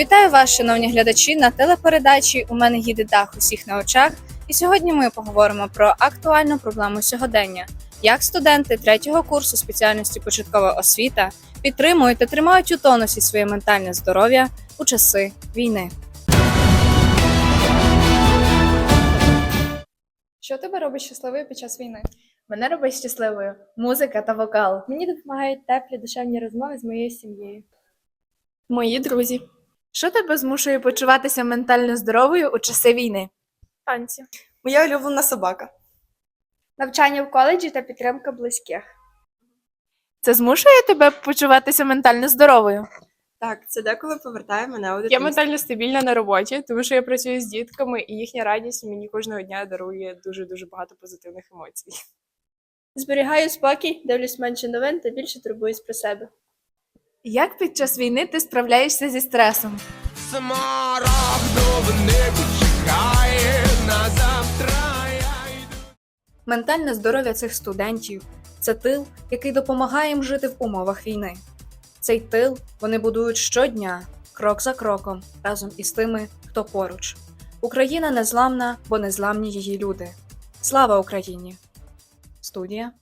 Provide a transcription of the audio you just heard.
Вітаю вас, шановні глядачі, на телепередачі У мене їде дах усіх на очах. І сьогодні ми поговоримо про актуальну проблему сьогодення: як студенти третього курсу спеціальності початкова освіта підтримують та тримають у тонусі своє ментальне здоров'я у часи війни. Що тебе робить щасливою під час війни? Мене робить щасливою музика та вокал. Мені допомагають теплі душевні розмови з моєю сім'єю. Мої друзі. Що тебе змушує почуватися ментально здоровою у часи війни? Танці. Моя улюблена собака. Навчання в коледжі та підтримка близьких. Це змушує тебе почуватися ментально здоровою? Так, це деколи повертає мене у Я ментально стабільна на роботі, тому що я працюю з дітками, і їхня радість мені кожного дня дарує дуже дуже багато позитивних емоцій. Зберігаю спокій, дивлюсь менше новин та більше турбуюсь про себе. Як під час війни ти справляєшся зі стресом? Смарагдове небо чекає на завтра. Ментальне здоров'я цих студентів це тил, який допомагає їм жити в умовах війни. Цей тил вони будують щодня, крок за кроком, разом із тими, хто поруч. Україна незламна, бо незламні її люди. Слава Україні! Студія